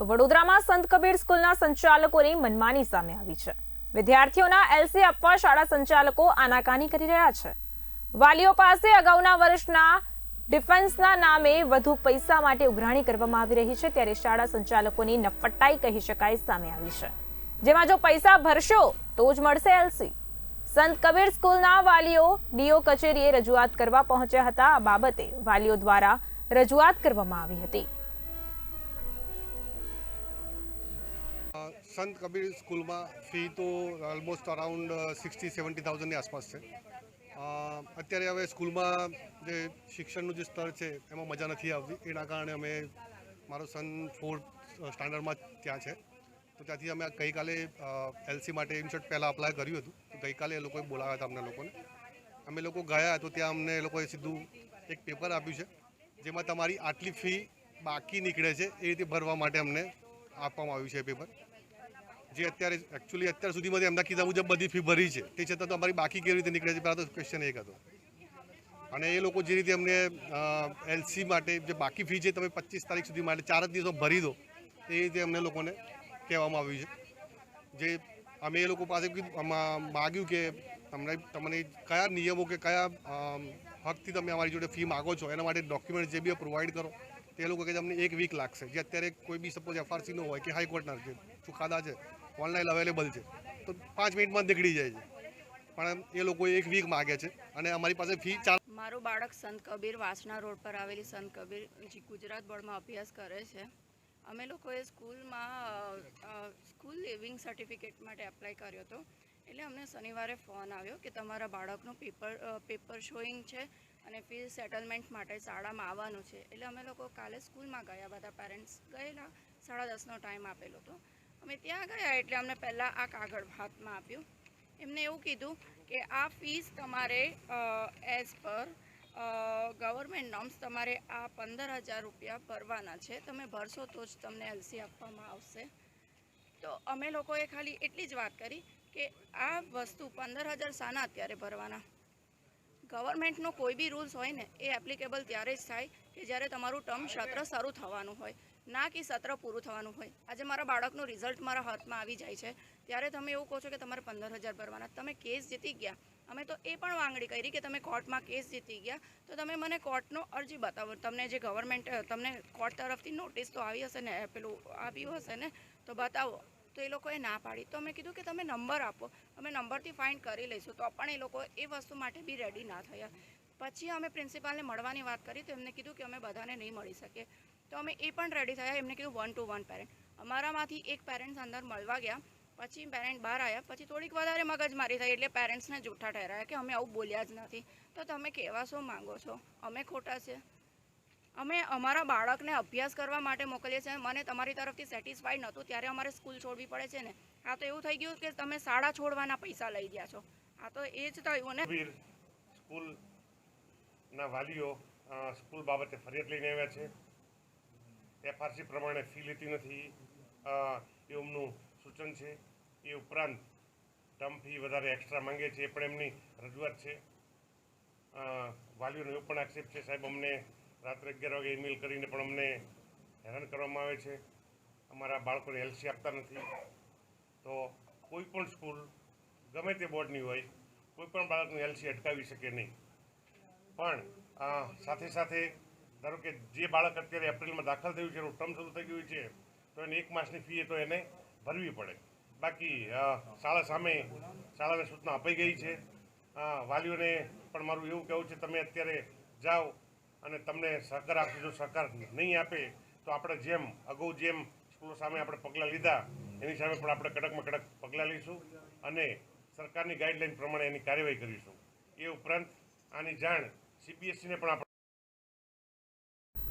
તો વડોદરામાં સંત કબીર સ્કૂલના સંચાલકોની મનમાની સામે આવી છે. વિદ્યાર્થીઓના એલસી આપવા શાળા સંચાલકો આનાકાની કરી રહ્યા છે. વાલીઓ પાસે અગાઉના વર્ષના ડિફેન્સના નામે વધુ પૈસા માટે ઉઘરાણી કરવામાં આવી રહી છે, ત્યારે શાળા સંચાલકોની નફટાઈ કહી શકાય સામે આવી છે. જેમાં જો પૈસા ભરશો, તો જ મળશે એલસી. સંત કબીર સ્કૂલના વાલીઓ ડીઓ કચેરીએ રજૂઆત કરવા પહોંચ્યા હતા. આ બાબતે વાલીઓ દ્વારા રજૂઆત કરવામાં આવી હતી. સંત કબીર સ્કૂલમાં ફી તો ઓલમોસ્ટ અરાઉન્ડ સિક્સટી સેવન્ટી થાઉઝન્ડની આસપાસ છે. અત્યારે હવે સ્કૂલમાં જે શિક્ષણનું જે સ્તર છે, એમાં મજા નથી આવતી. એના કારણે અમે મારો સન ફોર્થ સ્ટાન્ડર્ડમાં ત્યાં છે. તો ત્યાંથી અમે ગઈકાલે એલસી માટે ઇનશોર્ટ પહેલાં અપ્લાય કર્યું હતું. તો ગઈકાલે એ લોકોએ બોલાવ્યા હતા અમને લોકોને. અમે લોકો ગયા તો ત્યાં અમને એ લોકોએ સીધું એક પેપર આપ્યું છે, જેમાં તમારી આટલી ફી બાકી નીકળે છે, એ રીતે ભરવા માટે અમને આપવામાં આવ્યું છે પેપર જે અત્યારે એકચ્યુઅલી અત્યાર સુધીમાં એમના કીધા મુજબ બધી ફી ભરી છે, તે છતાં તમારી બાકી કેવી રીતે નીકળે છે, પહેલાં તો ક્વેશ્ચન એક હતો. અને એ લોકો જે રીતે અમને એલસી માટે જે બાકી ફી છે, તમે પચીસ તારીખ સુધી માટે ચાર જ દિવસો ભરી દો એ રીતે અમને લોકોને કહેવામાં આવ્યું છે. જે અમે એ લોકો પાસે માગ્યું કે તમને તમને કયા નિયમો કે કયા હકથી તમે અમારી જોડે ફી માગો છો, એના માટે ડોક્યુમેન્ટ જે બી પ્રોવાઈડ કરો, તે લોકો કે તમને એક વીક લાગશે. જે અત્યારે કોઈ બી સપોઝ એફઆરસીનો હોય કે હાઈકોર્ટના જે ચુકાદા છે ઓનલાઈન અવેલેબલ છે. તો પાંચ મિનિટમાં નીકળી જાય છે. પણ એ લોકો એક વીક માગે છે અને અમારી પાસે ફી ચાલ મારું બાળક સંત કબીર વાસણા રોડ પર આવેલી સંત કબીર ગુજરાત બોર્ડમાં અભ્યાસ કરે છે. અમે લોકોએ સ્કૂલમાં સ્કૂલ લિવિંગ સર્ટિફિકેટ માટે એપ્લાય કર્યો હતો. એટલે અમને શનિવારે ફોન આવ્યો કે તમારા બાળકનું પેપર પેપર શોઈંગ છે અને ફી સેટલમેન્ટ માટે શાળામાં આવવાનું છે. એટલે અમે લોકો કાલે સ્કૂલમાં ગયા. બધા પેરેન્ટ્સ ગયેલા. સાડા દસનો ટાઈમ આપેલો હતો. અમે ત્યાં ગયા એટલે અમને પહેલાં આ કાગળ હાથમાં આપ્યું. એમને એવું કીધું કે આ ફીસ તમારે એઝ પર ગવર્મેન્ટ નોર્મ્સ તમારે આ પંદર હજાર રૂપિયા ભરવાના છે. તમે ભરશો તો જ તમને એલસી આપવામાં આવશે. તો અમે લોકોએ ખાલી એટલી જ વાત કરી કે આ વસ્તુ પંદર હજાર શાના અત્યારે ભરવાના. ગવર્મેન્ટનો કોઈ બી રૂલ્સ હોય ને, એ એપ્લિકેબલ ત્યારે જ થાય કે જ્યારે તમારું ટર્મ સત્ર શરૂ થવાનું હોય. ના કે સત્ર પૂરું થવાનું હોય. આજે મારા બાળકનું રિઝલ્ટ મારા હાથમાં આવી જાય છે. ત્યારે તમે એવું કહો છો કે તમારે પંદર હજાર ભરવાના. તમે કેસ જીતી ગયા. અમે તો એ પણ માંગણી કરી કે તમે કોર્ટમાં કેસ જીતી ગયા. તો તમે મને કોર્ટનો અરજી બતાવો. તમને જે ગવર્મેન્ટ તમને કોર્ટ તરફથી નોટિસ તો આવી હશે ને પેલું આવ્યું હશે ને, તો બતાવો. તો એ લોકોએ ના પાડી. તો અમે કીધું કે તમે નંબર આપો. અમે નંબરથી ફાઇન્ડ કરી લઈશું. તો પણ એ લોકો એ વસ્તુ માટે બી રેડી ના થયા. પછી અમે પ્રિન્સિપાલને મળવાની વાત કરી તો એમને કીધું કે અમે બધાને નહીં મળી શકીએ તો અમે એ પણ રેડી થયા. એમને કીધું વન ટુ વન પેરેન્ટ અમારામાંથી એક પેરેન્ટ્સ અંદર મળવા ગયા. પછી પેરેન્ટ બહાર આવ્યા. પછી થોડીક વધારે મગજમારી થઈ એટલે પેરેન્ટ્સને જૂઠા ઠહેરાયા કે અમે આવું બોલ્યા જ નથી. તો તમે કહેવા શું માગો છો? અમે ખોટા છે. અમે અમારા બાળકને અભ્યાસ કરવા માટે મોકલીએ છીએ. મને તમારી તરફથી સેટિસ્ફાઈડ નહોતું. ત્યારે અમારે સ્કૂલ છોડવી પડે છે ને. આ તો એવું થઈ ગયું કે તમે શાળા છોડવાના પૈસા લઈ ગયા છો. આ તો એ જ થયું ને. વીર સ્કૂલના વાલીઓ સ્કૂલ બાબતે ફરિયાદ લઈને આવ્યા છે. એફઆરસી પ્રમાણે ફી લેતી નથી. એમનું સૂચન છે. એ ઉપરાંત ટર્મ ફી વધારે એક્સ્ટ્રા માંગે છે. એ પણ એમની રજૂઆત છે. વાલીઓનો એવો પણ આક્ષેપ છે. સાહેબ, અમને રાત્રે અગિયાર વાગે ઈમેલ કરીને પણ અમને હેરાન કરવામાં આવે છે. અમારા બાળકોને એલસી આપતા નથી. તો કોઈ પણ સ્કૂલ, ગમે તે બોર્ડની હોય, કોઈ પણ બાળકનું એલસી અટકાવી શકે નહીં. પણ સાથે સાથે ધારો કે જે બાળક અત્યારે એપ્રિલમાં દાખલ થયું છે, એનું ટર્મ શરૂ થઈ ગયું છે, તો એને એક માસની ફી તો એને ભરવી પડે. બાકી શાળા સામે શાળાને સૂચના અપાઈ ગઈ છે. વાલીઓને પણ મારું એવું કહેવું છે, તમે અત્યારે જાઓ અને તમને સહકાર આપશે જો સહકાર નહીં આપે, તો આપણે જેમ અગાઉ જેમ સ્કૂલો સામે આપણે પગલાં લીધા, એની સામે પણ આપણે કડકમાં કડક પગલાં લઈશું અને સરકારની ગાઈડલાઈન પ્રમાણે એની કાર્યવાહી કરીશું. એ ઉપરાંત આની જાણ સીબીએસસીને પણ આપણે